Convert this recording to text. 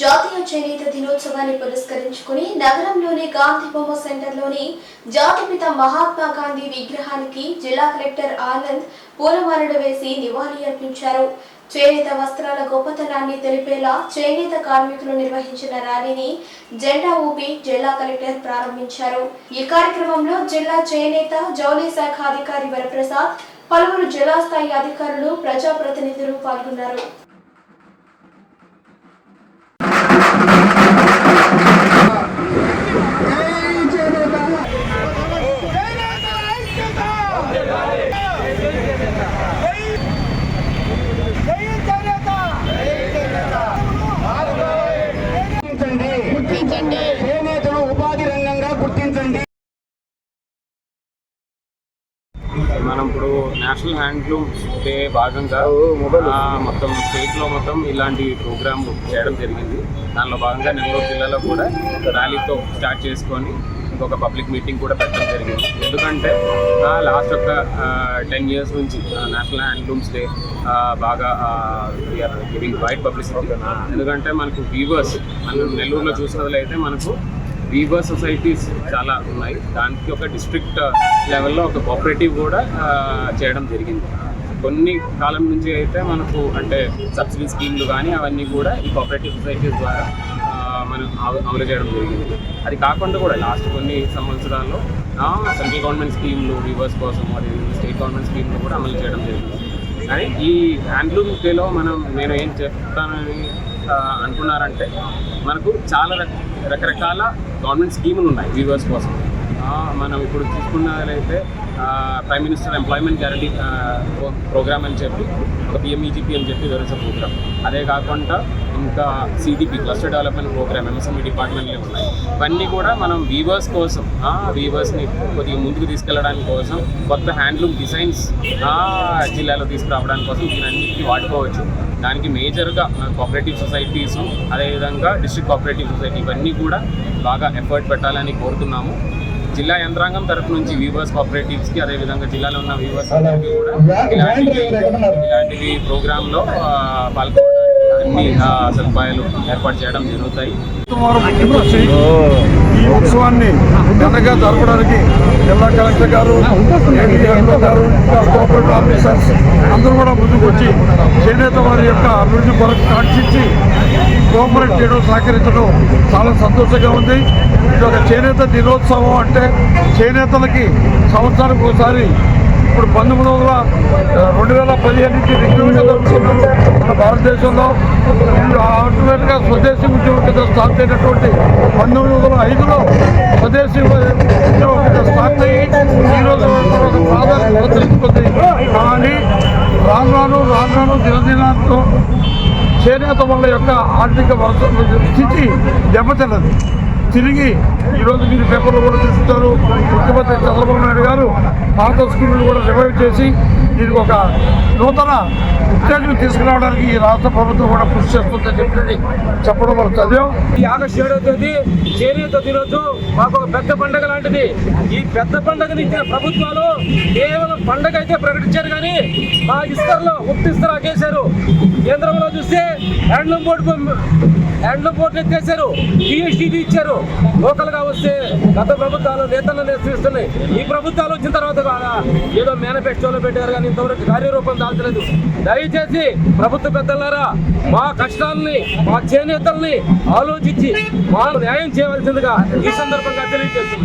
జాతీయ చేనేత దినోత్సవాన్ని పురస్కరించుకుని నగరంలోని గాంధీ బొమ్మ సెంటర్లోని జాతిపిత మహాత్మా గాంధీ విగ్రహానికి జిల్లా కలెక్టర్ ఆనంద్ పూలమాలలు వేసి నివాళి అర్పించారు. చేనేత వస్త్రాల గొప్పతనాన్ని తెలిపేలా చేనేత కార్మికులు నిర్వహించిన ర్యాలీని జెండా ఊపి జిల్లా కలెక్టర్ ప్రారంభించారు. ఈ కార్యక్రమంలో జిల్లా చేనేత జౌళి శాఖ అధికారి వరప్రసాద్ పలువురు జిల్లా స్థాయి అధికారులు ప్రజాప్రతినిధులు పాల్గొన్నారు. మనం ఇప్పుడు నేషనల్ హ్యాండ్లూమ్స్ డే భాగంగా మొత్తం స్టేట్లో మొత్తం ఇలాంటి ప్రోగ్రామ్ చేయడం జరిగింది. దానిలో భాగంగా నెల్లూరు జిల్లాలో కూడా ర్యాలీతో స్టార్ట్ చేసుకొని ఇంకొక పబ్లిక్ మీటింగ్ కూడా పెట్టడం జరిగింది. ఎందుకంటే లాస్ట్ ఒక టెన్ ఇయర్స్ నుంచి నేషనల్ హ్యాండ్లూమ్స్ డే బాగా గివింగ్ వైడ్ పబ్లిసిటీ ఎందుకంటే మనకు వీవర్స్ మనం నెల్లూరులో చూసినట్లయితే మనకు వీవర్ సొసైటీస్ చాలా ఉన్నాయి. దానికి ఒక డిస్ట్రిక్ట్ లెవెల్లో ఒక కోఆపరేటివ్ కూడా చేయడం జరిగింది. కొన్ని కాలం నుంచి అయితే మనకు అంటే సబ్సిడీ స్కీమ్లు కానీ అవన్నీ కూడా ఈ కోఆపరేటివ్ సొసైటీస్ ద్వారా మనం అమలు చేయడం జరిగింది. అది కాకుండా కూడా లాస్ట్ కొన్ని సంవత్సరాల్లో సెంట్రల్ గవర్నమెంట్ స్కీమ్లు రివర్స్ కోసం అది స్టేట్ గవర్నమెంట్ స్కీమ్లు కూడా అమలు చేయడం జరిగింది. కానీ ఈ హ్యాండ్లూమ్ డేలో మనం నేను ఏం చెప్తానని అనుకున్నారంటే మనకు చాలా రక- రకరకాల గవర్నమెంట్ స్కీములు ఉన్నాయి వీవర్స్ కోసం. మనం ఇప్పుడు తీసుకున్నదైతే prime minister employment guarantee programme అని చెప్పి ఒక పిఎంఈజీపీ అని చెప్పి వేరే ప్రోగ్రామ్ అదే కాకుండా ఇంకా CDP cluster development programme MSME డిపార్ట్మెంట్లో ఉన్నాయి. ఇవన్నీ కూడా మనం వీవర్స్ కోసం ఆ వీవర్స్ని కొద్దిగా ముందుకు తీసుకెళ్ళడానికి కోసం కొత్త హ్యాండ్లూమ్ డిజైన్స్ ఆ జిల్లాలో తీసుకురావడానికి కోసం దీనన్నిటికీ వాడుకోవచ్చు. దానికి మేజర్గా కోఆపరేటివ్ సొసైటీస్ అదేవిధంగా డిస్ట్రిక్ట్ కోఆపరేటివ్ సొసైటీ ఇవన్నీ కూడా బాగా ఎఫర్ట్ పెట్టాలని కోరుతున్నాము. జిల్లా యంత్రాంగం తరఫు నుంచి వీవర్స్ కోఆపరేటివ్స్కి అదేవిధంగా జిల్లాలో ఉన్న వీవర్స్ అందరికీ కూడా ఇలాంటివి ఇలాంటివి ప్రోగ్రాంలో పాల్గొనడానికి అన్ని సదుపాయాలు ఏర్పాటు చేయడం జరుగుతాయి. ఈ ఉత్సవాన్ని ఘనంగా జరపడానికి జిల్లా కలెక్టర్ గారు ఏడీఎంఓ గారు కోఆపరేటివ్ ఆఫీసర్స్ అందరూ కూడా ముందుకు వచ్చి చేనేత వారి యొక్క అభివృద్ధి కొరకు కాంక్షించి కోఆపరేట్ చేయడం సహకరించడం చాలా సంతోషంగా ఉంది. ఇది ఒక చేనేత దినోత్సవం అంటే చేనేతలకి సంవత్సరానికి ఒకసారి ఇప్పుడు పంతొమ్మిది వందల రెండు వేల పదిహేను నుంచి రిక్రూట్మెంట్ మన భారతదేశంలో ఆటోమేటిక్గా స్వదేశీ ఉద్యోగం కింద స్టార్ట్ అయినటువంటి పంతొమ్మిది వందల ఐదులో స్వదేశీ ఉద్యోగం కింద స్టార్ట్ అయ్యి ఈరోజు ప్రాధాన్యత తెలుసుకుంది కానీ రాను రాను రాను రాను దినదినాంతో చేనేత వాళ్ళ యొక్క ఆర్థిక స్థితి దెబ్బతిన్నది. తిరిగి ఈరోజు మీరు పేపర్లో కూడా చూస్తుంటారు ముఖ్యమంత్రి చంద్రబాబు నాయుడు గారు పాత స్కీములు కూడా రివైవ్ చేసి దీనికి ఒక నూతన ఉత్తేజం తీసుకురావడానికి ఈ రాష్ట్ర ప్రభుత్వం కూడా కృషి చేస్తుందని చెప్పి చెప్పడం మనం చదివాం. ఈ ఆగస్టు ఏడవ తేదీ చేనేత దినోత్సవం మాకు ఒక పెద్ద పండగ లాంటిది. ఈ పెద్ద పండగని ఇచ్చిన ప్రభుత్వాలు కేవలం పండగ అయితే ప్రకటించారు కానీ మా ఇస్తర్లో ఉప్పు ఇస్తరా ఆగేశారు కేంద్రం చూస్తే హ్యాండ్లూమ్ బోర్డు హ్యాండ్లూమ్ బోర్డు ఎత్తేసారు జిఎస్టీ ఇచ్చారు. లోకల్గా వస్తే గత ప్రభుత్వాలు నేతలను నేర్పిస్తున్నాయి. ఈ ప్రభుత్వాలు వచ్చిన తర్వాత కాదా ఏదో మేనిఫెస్టోలో పెట్టారు కానీ ఇంతవరకు కార్యరూపం దాల్చలేదు. దయచేసి ప్రభుత్వ పెద్దలారా మా కష్టాలని మా చేనేతల్ని ఆలోచించి మా న్యాయం చేయవలసిందిగా ఈ సందర్భంగా తెలియజేస్తున్నాం.